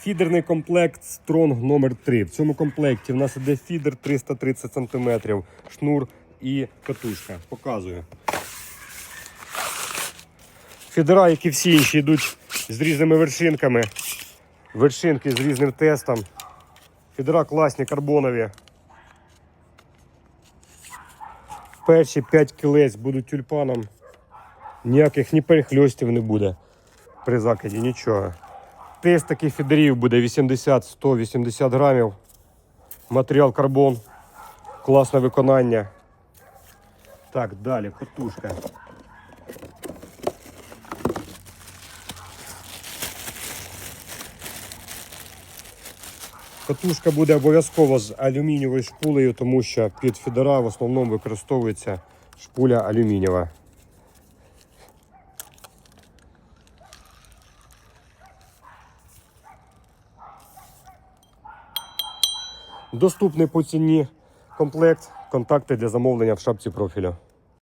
Фідерний комплект Strong номер 3 В цьому комплекті в нас іде фідер 330 см, шнур і катушка. Показую. Фідера, як і всі інші, йдуть з різними вершинками. Вершинки з різним тестом. Фідера класні, карбонові. Перші 5 кілець будуть тюльпаном. Ніяких ні перехльостів не буде при закиді, нічого. Тест таких фідерів буде 80-180 грамів. Матеріал карбон. Класне виконання. Так, далі, катушка. Катушка буде обов'язково з алюмінієвою шпулею, тому що під фідера в основному використовується шпуля алюмінієва. Доступний по ціні комплект. Контакти для замовлення в шапці профілю.